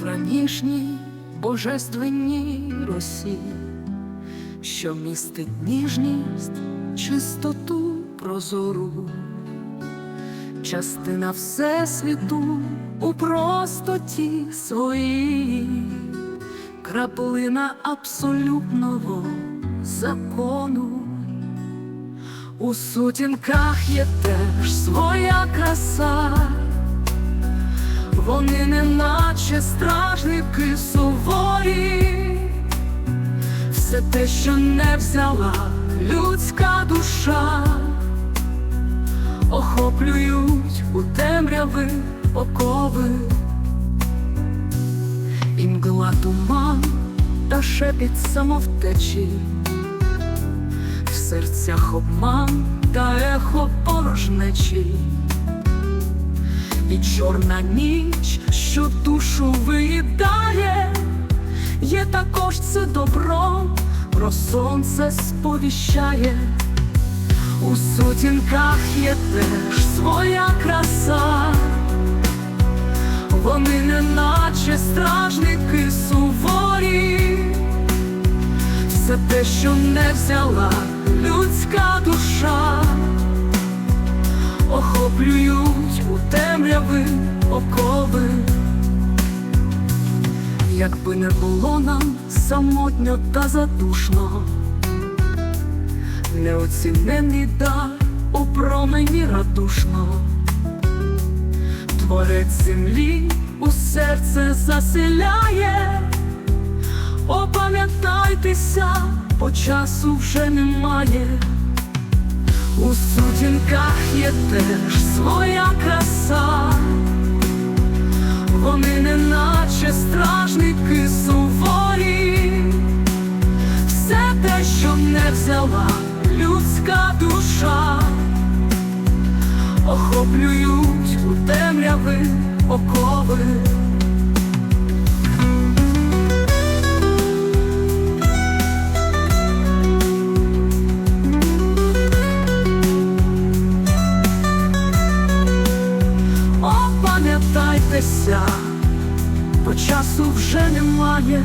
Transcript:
в ранішній божественній росі, що містить ніжність, чистоту прозору, частина Всесвіту у простоті своїй, краплина абсолютного закону. У сутінках є теж своя краса, вони не наче стражники суворі, все те, що не взяла людська душа, охоплюють у темряви окови, і мгла туман та шепіт самовтечі. В серцях обман та ехо порожнечі, і чорна ніч, що душу виїдає, є також це добро, про сонце сповіщає, у сутінках є теж своя краса, вони не наче стражники суворі. Все те, що не взяла людська душа, темряви окови, якби не було нам самотньо та задушно, неоцінений дар у промені радушно, творець землі у серце заселяє. Опам'ятайтеся, бо часу вже немає. У сутінках є теж своя краса, вони не наче стражники суворі, все те, що не взяла людська душа, охоплюють у темряви окови. Опам'ятайтеся, бо часу вже немає.